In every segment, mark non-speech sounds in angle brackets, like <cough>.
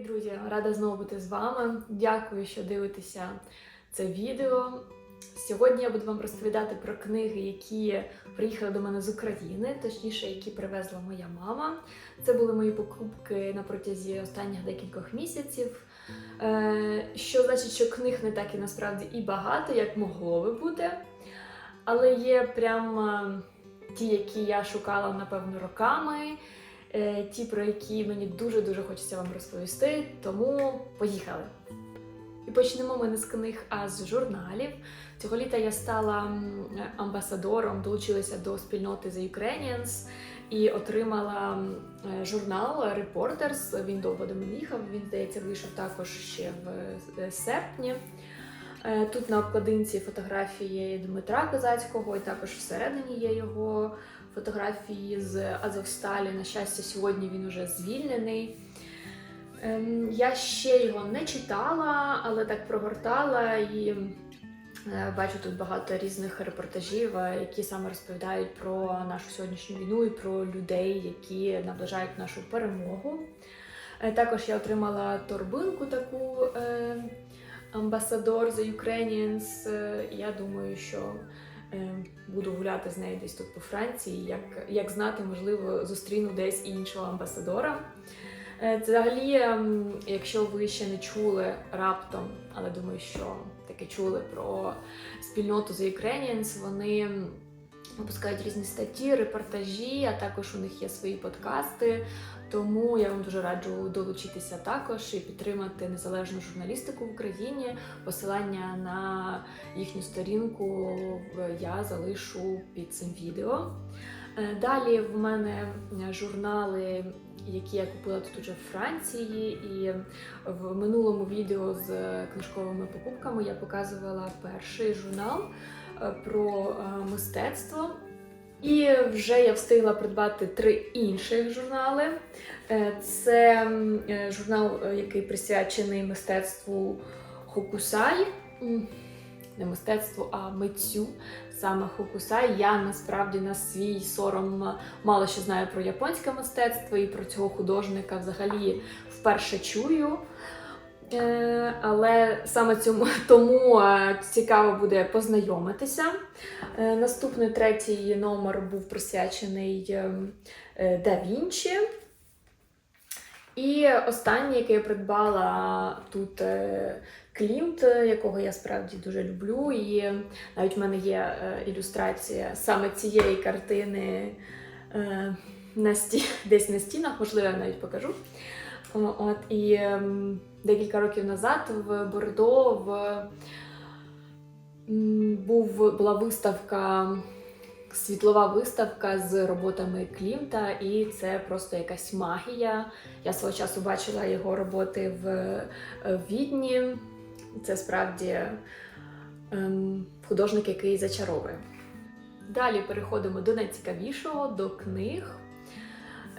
Привіт, друзі! Рада знову бути з вами. Дякую, що дивитеся це відео. Сьогодні я буду вам розповідати про книги, які приїхали до мене з України, точніше, які привезла моя мама. Це були мої покупки на протязі останніх декількох місяців. Е, Що значить, що книг не так і насправді і багато, як могло би бути. Але є прямо ті, які я шукала, напевно, роками. Е, ті, про які мені дуже-дуже хочеться вам розповісти, тому поїхали. І почнемо ми не з книг, а з журналів. Цього літа я стала амбасадором, долучилася до спільноти The Ukrainians і отримала е, журнал Reporters. Він довго до мене їхав. Він, здається, вийшов також ще в е, серпні. Тут на обкладинці фотографії Дмитра Козацького, і також всередині є його фотографії з Азовсталі. На щастя, сьогодні він уже звільнений. Ем, Я ще його не читала, але так прогортала і е, бачу тут багато різних репортажів, е, які саме розповідають про нашу сьогоднішню війну і про людей, які наближають нашу перемогу. Е, Також я отримала торбинку таку амбасадор The Ukrainians. Я думаю, що буду гуляти з нею десь тут по Франції. Як, як знати, можливо, зустріну десь іншого амбасадора. Е, Взагалі, ем, якщо ви ще не чули раптом, але думаю, що таки чули про спільноту The Ukrainians, вони випускають різні статті, репортажі, а також у них є свої подкасти. Тому я вам дуже раджу долучитися також і підтримати незалежну журналістику в Україні. Посилання на їхню сторінку я залишу під цим відео. Е, Далі в мене журнали, які я купила тут уже в Франції, і в минулому відео з книжковими покупками я показувала перший журнал про е, мистецтво. І вже я встигла придбати три інших журнали. Е, Це е, журнал, е, який присвячений мистецтву Хокусай. Не мистецтву, а митцю саме Хокусай. Я насправді на свій сором мало що знаю про японське мистецтво і про цього художника взагалі вперше чую. Е, Але саме цьому <laughs> тому е, цікаво буде познайомитися. Е, Наступний третій номер був присвячений е, е, Да Вінчі. І останній, який я придбала тут Клімт, якого я справді дуже люблю. І навіть в мене є ілюстрація саме цієї картини на сті... <laughs> десь на стінах, можливо, я навіть покажу. От, і ем, декілька років назад в Бордо в, був, була виставка, світлова виставка з роботами Клімта, і це просто якась магія. Я свого часу бачила його роботи в, е, Відні. Це справді ем, художник, який зачаровує. Далі переходимо до найцікавішого, до книг.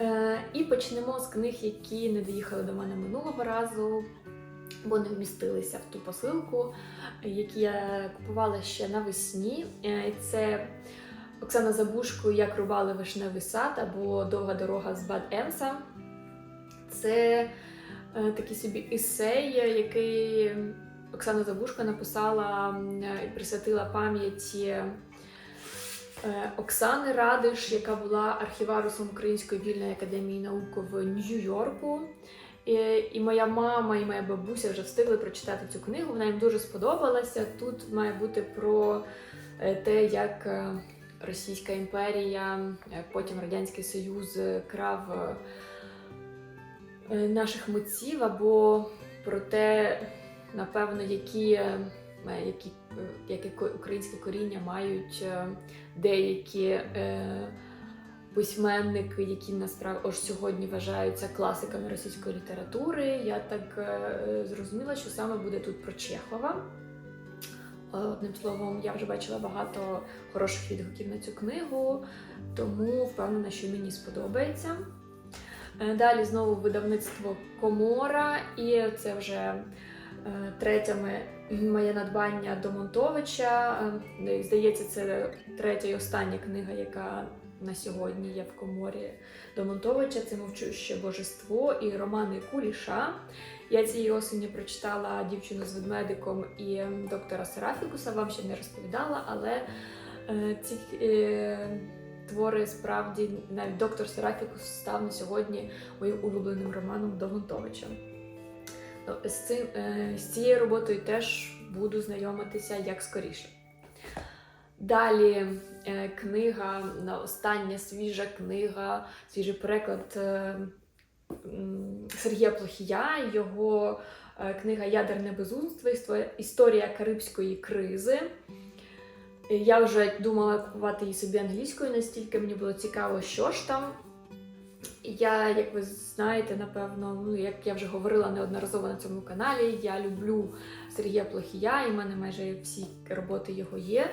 Е, і почнемо з книг, які не доїхали до мене минулого разу, бо не вмістилися в ту посилку, які я купувала ще навесні. Е, це Оксана Забушко Як рубали вишневий сад або Довга дорога з Бад Емса. Це е, такий собі есей, який Оксана Забушко написала і присвятила пам'яті Оксани Радиш, яка була архіварусом Української вільної академії наук в Нью-Йорку. І, моя мама, і моя бабуся вже встигли прочитати цю книгу. Вона їм дуже сподобалася. Тут має бути про е, те, як е, Російська імперія, е, потім Радянський Союз е, крав е, наших митців, або про те, напевно, які, е, які, е, яке українське коріння мають е, деякі е, письменники, які насправді аж сьогодні вважаються класиками російської літератури. Я так е, зрозуміла, що саме буде тут про Чехова. Е, Одним словом, я вже бачила багато хороших відгуків на цю книгу, тому впевнена, що мені сподобається. Е, Далі знову видавництво Комора, і це вже е, третє моє надбання до Монтовича. Е, Здається, це третя і остання книга, яка на сьогодні є в коморі Домонтовича. Це мовчуще божество і романи Куліша. Я цієї осені прочитала дівчину з ведмедиком і доктора Серафікуса. Вам ще не розповідала, але е, ці е, твори справді навіть доктор Серафікус став на сьогодні моїм улюбленим романом. Ну, з, цим, е, з цією роботою теж буду знайомитися як скоріше. Далі е, книга, на остання свіжа книга, свіжий переклад е, Сергія Плохія, його книга Ядерне безумство, історія Карибської кризи. Я вже думала купувати її собі англійською, настільки мені було цікаво, що ж там. Я, як ви знаєте, напевно, ну як я вже говорила неодноразово на цьому каналі, я люблю Сергія Плохія, і в мене майже всі роботи його є.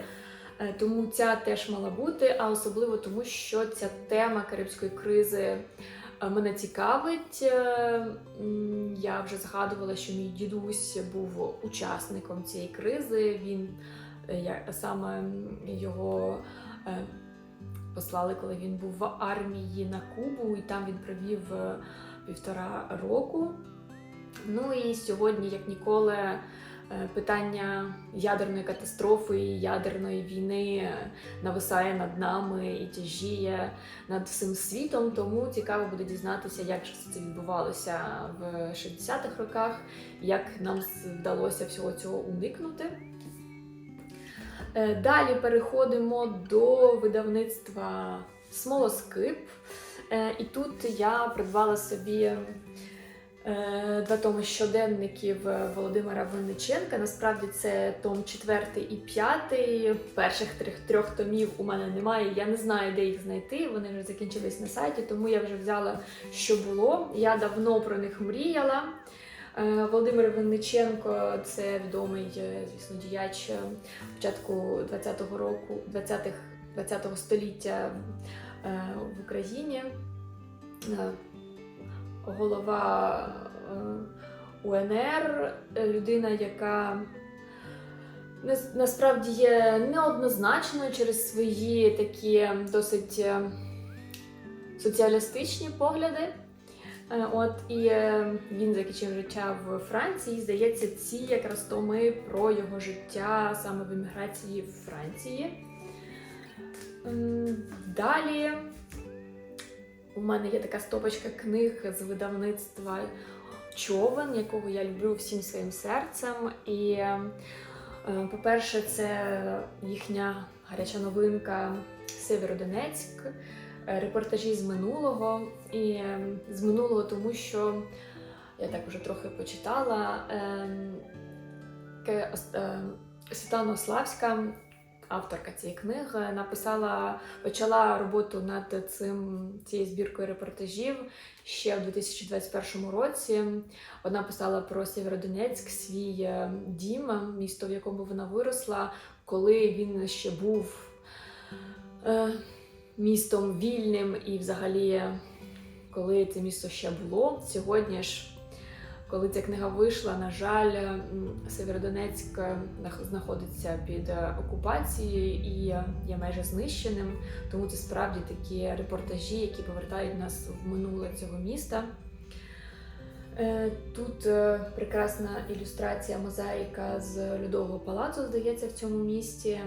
Е, Тому ця теж мала бути, а особливо тому, що ця тема карибської кризи е, мене цікавить. Е, Я вже згадувала, що мій дідусь був учасником цієї кризи. Він я- саме його послали, коли він був в армії на Кубу, і там він провів е, півтора року. Ну і сьогодні, як ніколи, е, питання ядерної катастрофи і ядерної війни е, нависає над нами і тяжіє над всім світом. Тому цікаво буде дізнатися, як же це відбувалося в 60-х роках, як нам вдалося всього цього уникнути. Е, Далі переходимо до видавництва Смолоскип. Е, І тут я придбала собі е, два томи щоденників Володимира Винниченка. Насправді це том 4 і 5. Перших трьох, трьох томів у мене немає. Я не знаю, де їх знайти. Вони вже закінчились на сайті, тому я вже взяла, що було. Я давно про них мріяла. Е, Володимир Винниченко це відомий, е, звісно, діяч е, початку 20-го року, 20-х, 20-го століття в Україні. Голова УНР, людина, яка насправді є неоднозначною через свої такі досить соціалістичні погляди. Е, От і е, він закінчив життя в Франції. Здається, ці якраз томи про його життя саме в еміграції в Франції. Далі у мене є така стопочка книг з видавництва Човен, якого я люблю всім своїм серцем. І, е, по-перше, це їхня гаряча новинка Северодонецьк репортажі з минулого. І е, з минулого, тому що я так вже трохи почитала. е, Ке- ос- е, Світлана Ославська, авторка цієї книги, написала, почала роботу над цим цією збіркою репортажів ще в 2021 році. Вона писала про Сєвєродонецьк, свій е, дім, місто, в якому вона виросла, коли він ще був. е, містом вільним і взагалі, коли це місто ще було. Сьогодні ж, коли ця книга вийшла, на жаль, Северодонецьк е, знаходиться під е, окупацією і є майже знищеним. Тому це справді такі репортажі, які повертають нас в минуле цього міста. Е, Тут прекрасна ілюстрація мозаїка з Льодового палацу, здається, в цьому місті.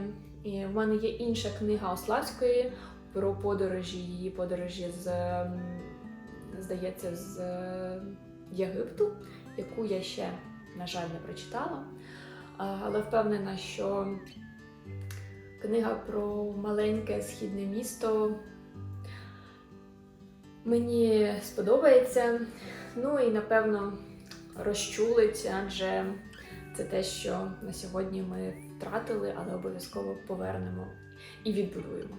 І в мене є інша книга Ославської про подорожі, її подорожі з, здається, з е, Єгипту, яку я ще, на жаль, не прочитала. Але впевнена, що книга про маленьке східне місто мені сподобається. Ну і напевно розчулить, адже це те, що на сьогодні ми втратили, але обов'язково повернемо і відбудуємо.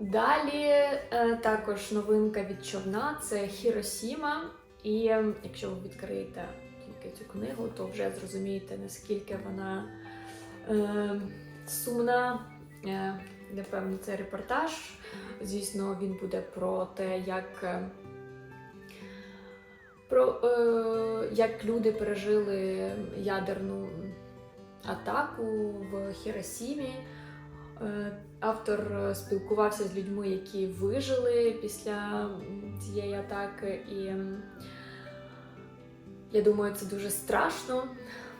Далі е, також новинка від човна це Хіросіма. І е, якщо ви відкриєте тільки цю книгу, то вже зрозумієте, наскільки вона е, сумна. Е, напевно, це репортаж. Звісно, він буде про те, як, про, е, як люди пережили ядерну атаку в Хіросімі. Е, Автор е, спілкувався з людьми, які вижили після цієї атаки, і я думаю, це дуже страшно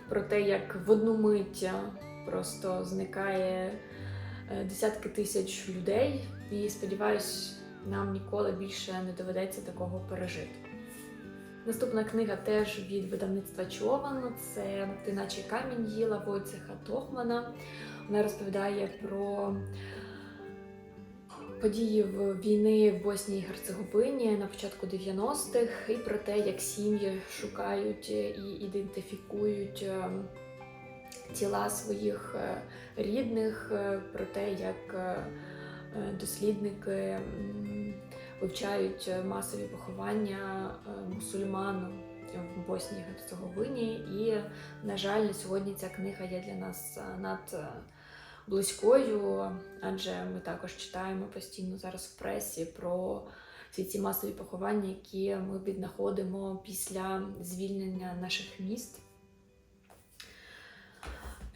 про те, як в одну мить е, просто зникає десятки тисяч людей, і сподіваюсь, нам ніколи більше не доведеться такого пережити. Наступна книга теж від видавництва Чован. Це Ти наче камінь їла Войцеха Тохмана. Вона розповідає про події війни в Боснії і Герцеговині на початку 90-х і про те, як сім'ї шукають і ідентифікують е, тіла своїх е, рідних, е, про те, як дослідники вивчають масові поховання мусульман в Боснії Герцеговині. І, на жаль, сьогодні ця книга є для нас над близькою, адже ми також читаємо постійно зараз в пресі про всі ці масові поховання, які ми віднаходимо після звільнення наших міст.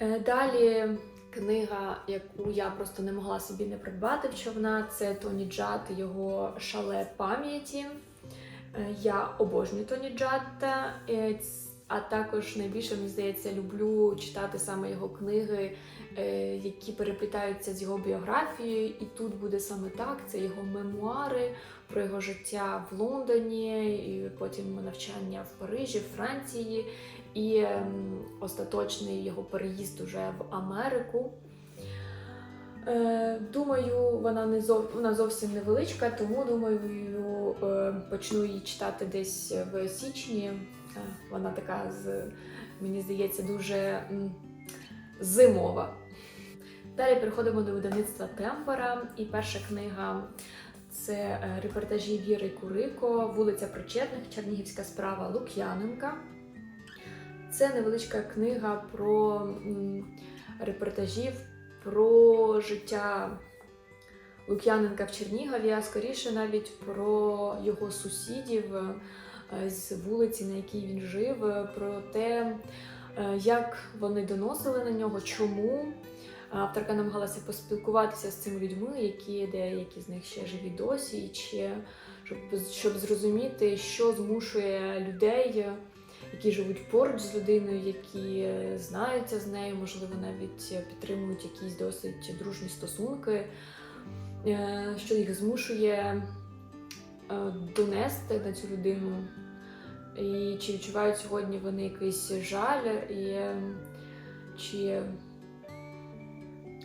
Е, Далі книга, яку я просто не могла собі не придбати в човна, це Тоні Джад, його шале пам'яті. Е, Я обожнюю Тоні Джадта, е, а також найбільше мені здається люблю читати саме його книги, е, які переплітаються з його біографією. І тут буде саме так: це його мемуари про його життя в Лондоні, і потім навчання в Парижі, в Франції, і ем, остаточний його переїзд уже в Америку. Е, Думаю, вона не зов... вона зовсім невеличка, тому думаю, е, почну її читати десь в січні. Вона така з мені здається дуже зимова. Далі переходимо до видавництва Темпора. І перша книга це е, репортажі Віри Курико, вулиця Причетних, Чернігівська справа Лук'яненка. Це невеличка книга про репортажів про життя Лук'яненка в Чернігові, а скоріше навіть про його сусідів з вулиці, на якій він жив, е, про те, е, як вони доносили на нього, чому. Авторка намагалася поспілкуватися з цими людьми, які деякі з них ще живі досі, і чи щоб, щоб зрозуміти, що змушує людей, які живуть поруч з людиною, які е, знаються з нею, можливо, навіть підтримують якісь досить дружні стосунки, е, що їх змушує е, донести на цю людину. І чи відчувають сьогодні вони якийсь жаль, і чи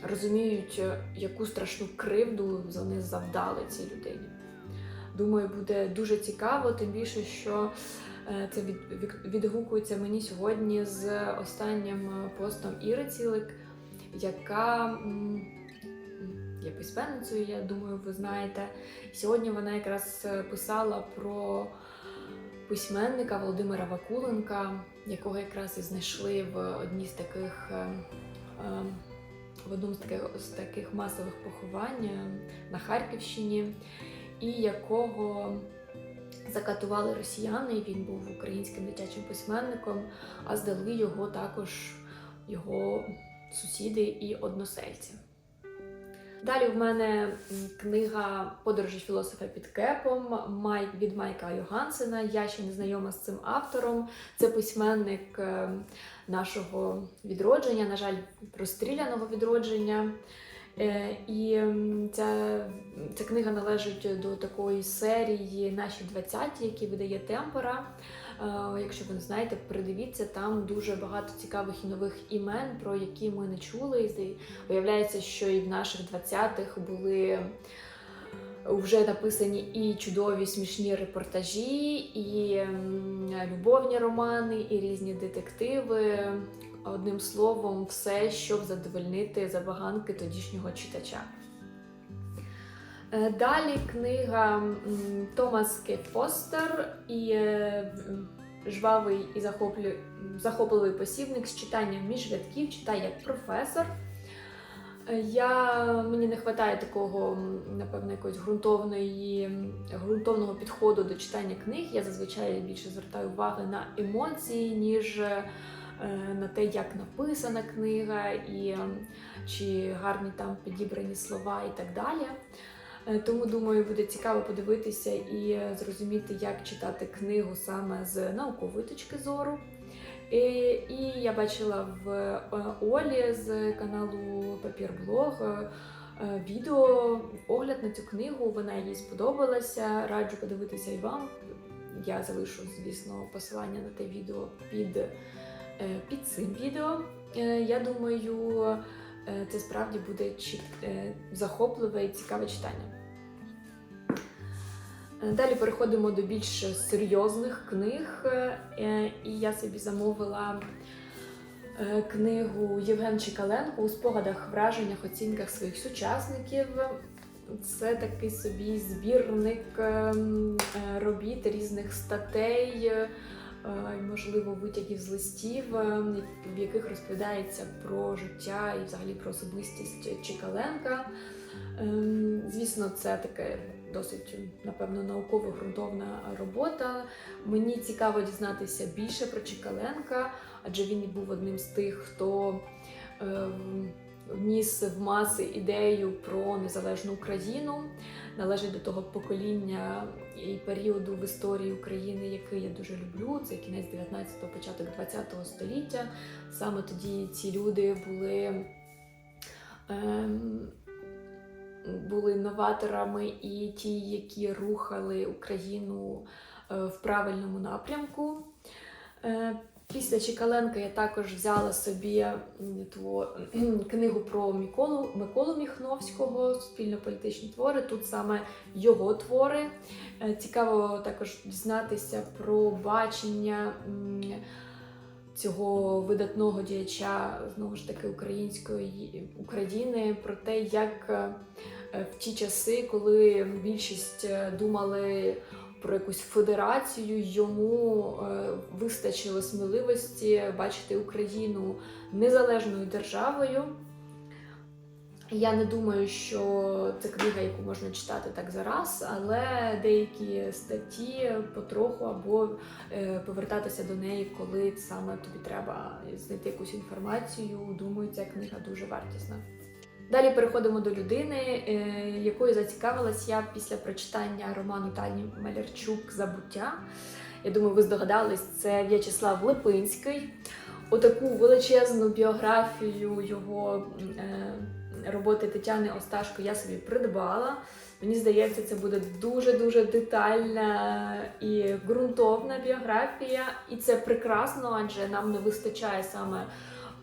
розуміють, е, яку страшну кривду вони завдали цій людині. Думаю, буде дуже цікаво, тим більше, що е, це від, від- відгукується мені сьогодні з останнім е, постом Іри Цілик, яка є письменницею, я думаю, ви знаєте. Сьогодні вона якраз писала про письменника Володимира Вакуленка, якого якраз і знайшли в одній з таких. е, е, в одному з таких, з таких масових поховань е, на Харківщині, і якого закатували росіяни. Він був українським дитячим письменником, а здали його також його сусіди і односельці. Далі в мене книга Подорожі філософа під кепом Майк від Майка Йогансена. Я ще не знайома з цим автором. Це письменник е, нашого відродження, на жаль, розстріляного відродження. Е, І ця, ця книга належить до такої серії Наші 20-ті, які видає Темпора. Е, Якщо ви не знаєте, придивіться, там дуже багато цікавих і нових імен, про які ми не чули. І виявляється, що і в наших 20-х були вже написані і чудові смішні репортажі, і любовні романи, і різні детективи. Одним словом, все, щоб задовольнити забаганки тодішнього читача. Е, Далі книга Томас К. Фостер і е, жвавий і захопливий посібник з читанням між рядків, читає як професор. Е, Я, мені не вистачає такого, напевно, якогось ґрунтовної, ґрунтовного підходу до читання книг. Я зазвичай більше звертаю увагу на емоції, ніж на те, як написана книга, і чи гарні там підібрані слова і так далі. Е, Тому думаю, буде цікаво подивитися і зрозуміти, як читати книгу саме з наукової точки зору. І, і я бачила в е, Олі з каналу Папірблог е, е, відео, огляд на цю книгу. Вона їй сподобалася. Раджу подивитися і вам. Я залишу, звісно, посилання на те відео під, е, під цим відео. Е, Я думаю, е, це справді буде е, захопливе і цікаве читання. Далі переходимо до більш серйозних книг, Е, і я собі замовила е, книгу Євген Чекаленко у спогадах, враженнях, оцінках своїх сучасників. Це такий собі збірник ем, е, робіт різних статей, можливо, витягів з листів, в яких розповідається про життя і взагалі про особистість Чекаленка. Ем, Звісно, це таке досить, напевно, науково ґрунтовна робота. Мені цікаво дізнатися більше про Чекаленка, адже він був одним з тих, хто ем, вніс в маси ідею про незалежну Україну, належить до того покоління і періоду в історії України, який я дуже люблю. Це кінець 19-го, початок 20-го століття. Саме тоді ці люди були. Ем, були новаторами і ті, які рухали Україну е, в правильному напрямку. Е, Після Чекаленка я також взяла собі тво- книгу про Миколу, Миколу Міхновського, суспільно-політичні твори. Тут саме його твори. Е, Цікаво також дізнатися про бачення цього видатного діяча знову ж таки української України, про те, як е, в ті часи, коли більшість е, думали про якусь федерацію, йому е, вистачило сміливості бачити Україну незалежною державою. Я не думаю, що це книга, яку можна читати так зараз, але деякі статті потроху або е, повертатися до неї, коли саме тобі треба знайти якусь інформацію. Думаю, ця книга дуже вартісна. Далі переходимо до людини, е, якою зацікавилась я після прочитання роману Тані Малярчук Забуття. Я думаю, ви здогадались, це В'ячеслав Липинський. Отаку величезну біографію його е, роботи Тетяни Осташко я собі придбала. Мені здається, це буде дуже-дуже детальна і ґрунтовна біографія, і це прекрасно, адже нам не вистачає саме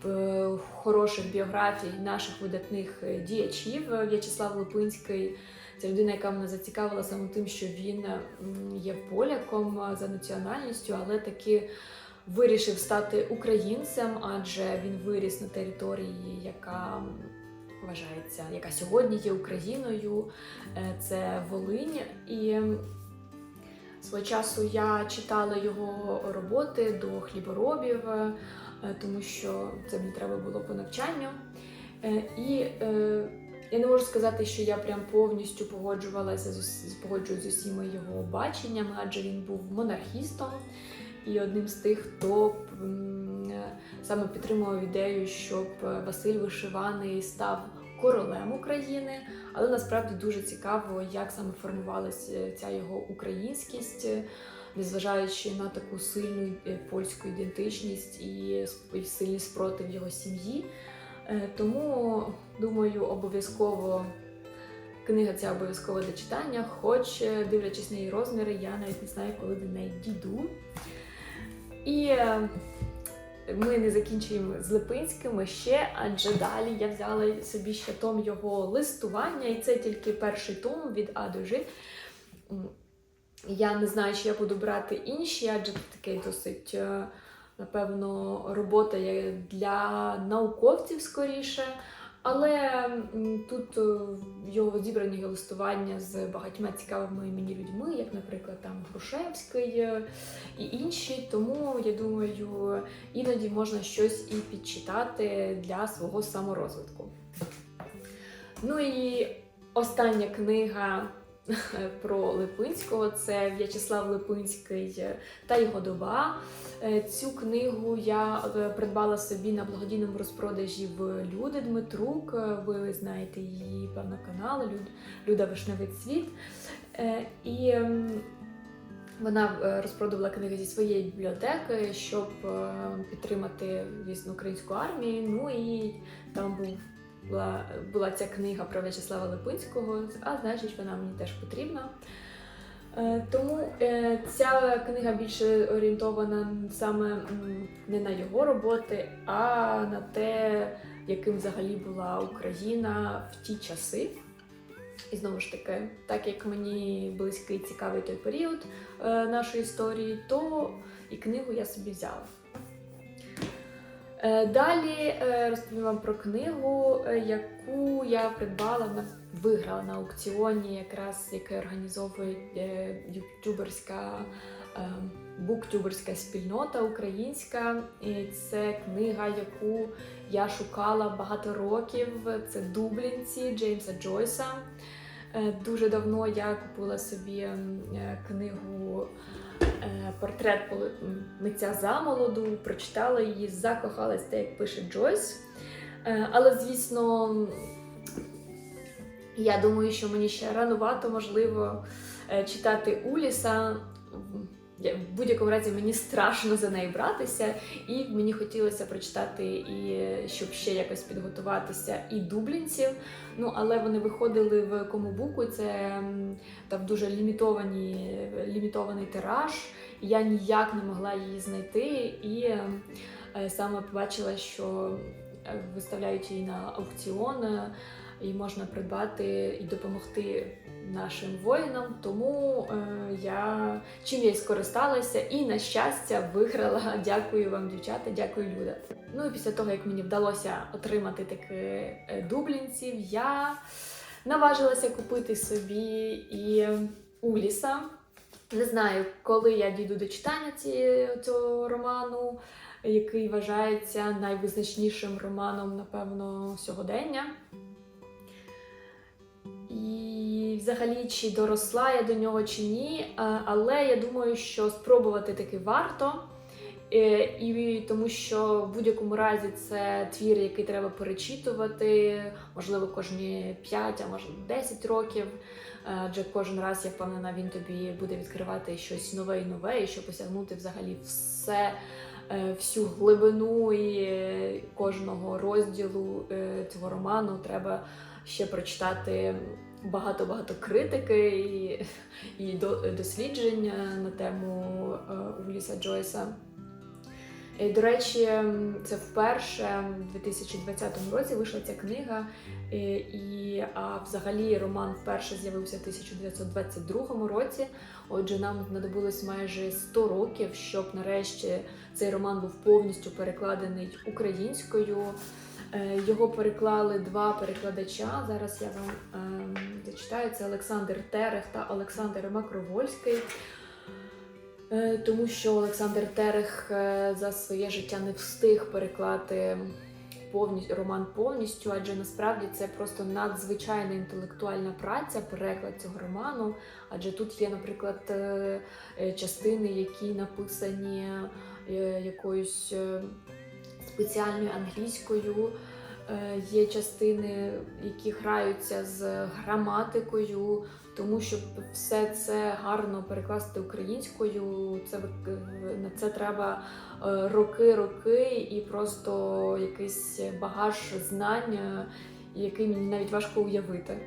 е, хороших біографій наших видатних е, діячів. В'ячеслав Липинський це людина, яка мене зацікавила саме тим, що він є поляком е, за національністю, але таки вирішив стати українцем, адже він виріс на території, яка вважається, яка сьогодні є Україною. Е, Це Волинь. І свого часу я читала його роботи до хліборобів, е, тому що це мені треба було по навчанню. Е, І я не можу сказати, що я прям повністю погоджувалася з погоджуюсь з усіма його баченнями, адже він був монархістом і одним з тих, хто е, саме підтримував ідею, щоб Василь Вишиваний став королем України. Але насправді дуже цікаво, як саме формувалася ця його українськість, е, незважаючи на таку сильну е, польську ідентичність і сильний спротив його сім'ї. Е, Тому думаю, обов'язково книга ця обов'язково до читання, хоч е, дивлячись на її розміри, я навіть не знаю, коли до неї дійду. І е, ми не закінчуємо з Липинським ще, адже далі я взяла собі ще том його листування, і це тільки перший том від А до Ж. Я не знаю, чи я буду брати інші, адже це такий досить, е, напевно, робота для науковців скоріше. Але тут е, його зібрані листування з багатьма цікавими мені людьми, як, наприклад, там Грушевський е, і інші. Тому я думаю, іноді можна щось і підчитати для свого саморозвитку. Ну і остання книга про Липинського. Це В'ячеслав Липинський та його доба. Е, Цю книгу я е, придбала собі на благодійному розпродажі в Люди Дмитрук. Е, Ви знаєте її певно канал Люд, Люда Вишневий цвіт. І вона розпродувала книги зі своєї бібліотеки, щоб підтримати звісно українську армію. Ну і там був була, була ця книга про В'ячеслава Липинського, а значить вона мені теж потрібна. Е, Тому е, ця книга більше орієнтована саме не на його роботи, а на те, яким взагалі була Україна в ті часи. І знову ж таки, так як мені близький цікавий той період е, нашої історії, то і книгу я собі взяла. Е, Далі е, розповім вам про книгу, е, яку я придбала на виграла на аукціоні, якраз яке організовує ютуберська буктюберська спільнота українська. І це книга, яку я шукала багато років. Це Дублінці Джеймса Джойса. Дуже давно я купила собі книгу Портрет митця замолоду, прочитала її, закохалась те, як пише Джойс. Е, Але, звісно, я думаю, що мені ще ранувато, можливо, е, читати Уліса. Я- В будь-якому разі мені страшно за неї братися, і мені хотілося прочитати і щоб ще якось підготуватися і дублінців. Ну але вони виходили в комубуку. Це там дуже лімітовані, лімітований тираж. Я ніяк не могла її знайти, і е, саме побачила, що е, виставляють її на аукціон, е, і можна придбати і допомогти нашим воїнам. Тому е, я чим я й скористалася, і на щастя виграла. <laughs> Дякую вам, дівчата, дякую, Люда. Ну і після того, як мені вдалося отримати таки е, дублінців, я наважилася купити собі і Уліса. Не знаю, коли я дійду до читання цього роману, який вважається найвизначнішим романом, напевно, сьогодення. І взагалі, чи доросла я до нього чи ні, але я думаю, що спробувати таки варто. Е, І тому що в будь-якому разі це твір, який треба перечитувати, можливо, кожні 5, а може 10 років. Адже кожен раз, я впевнена, він тобі буде відкривати щось нове і нове, і щоб осягнути взагалі все, е, всю глибину і е, кожного розділу е, цього роману треба ще прочитати багато-багато критики і, і до- дослідження на тему е, Уліса Джойса. І, до речі, це вперше в 2020 році вийшла ця книга, і, і а взагалі роман вперше з'явився в 1922 році. Отже, нам знадобилось майже 100 років, щоб нарешті цей роман був повністю перекладений українською. Е, Його переклали два перекладача. Зараз я вам ем, зачитаю. Це Олександр Терех та Олександр Макровольський. Е, Тому що Олександр Терех е, за своє життя не встиг переклати повністю роман повністю, адже насправді це просто надзвичайна інтелектуальна праця, переклад цього роману. Адже тут є, наприклад, частини, які написані якоюсь спеціальною англійською. Е, Є частини, які граються з граматикою, тому щоб все це гарно перекласти українською, це на це треба е, роки, роки і просто якийсь багаж знань, е, який мені навіть важко уявити.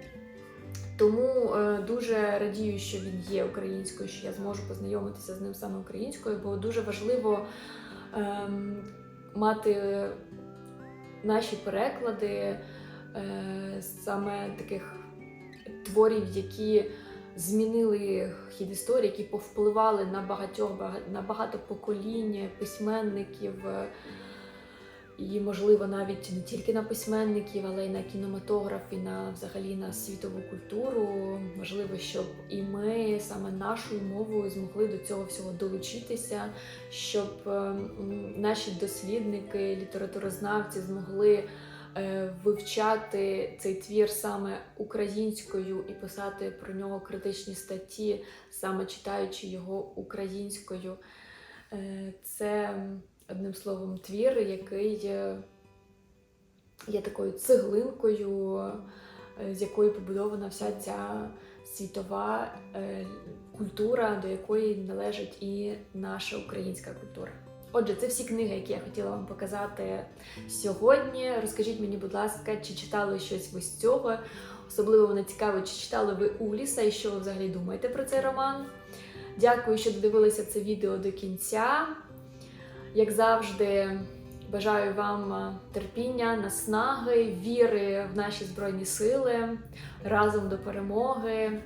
Тому е, дуже радію, що він є українською, що я зможу познайомитися з ним саме українською, бо дуже важливо ем, мати наші переклади е, саме таких творів, які змінили хід історії, які повпливали на багатьох на багато поколінь письменників. І, можливо, навіть не тільки на письменників, але й на кінематограф, і на взагалі на світову культуру. Можливо, щоб і ми саме нашою мовою змогли до цього всього долучитися, щоб е, наші дослідники, літературознавці змогли е, вивчати цей твір саме українською і писати про нього критичні статті, саме читаючи його українською. Е, Це одним словом твір, який є такою цеглинкою, е, з якої побудована вся ця світова е, культура, до якої належить і наша українська культура. Отже, це всі книги, які я хотіла вам показати сьогодні. Розкажіть мені, будь ласка, чи читали щось ви з цього? Особливо мене цікаво, чи читали ви Уліса і що ви взагалі думаєте про цей роман. Дякую, що додивилися це відео до кінця. Як завжди, бажаю вам е, терпіння, наснаги, віри в наші збройні сили разом до перемоги.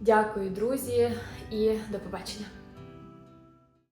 Дякую, друзі, і до побачення!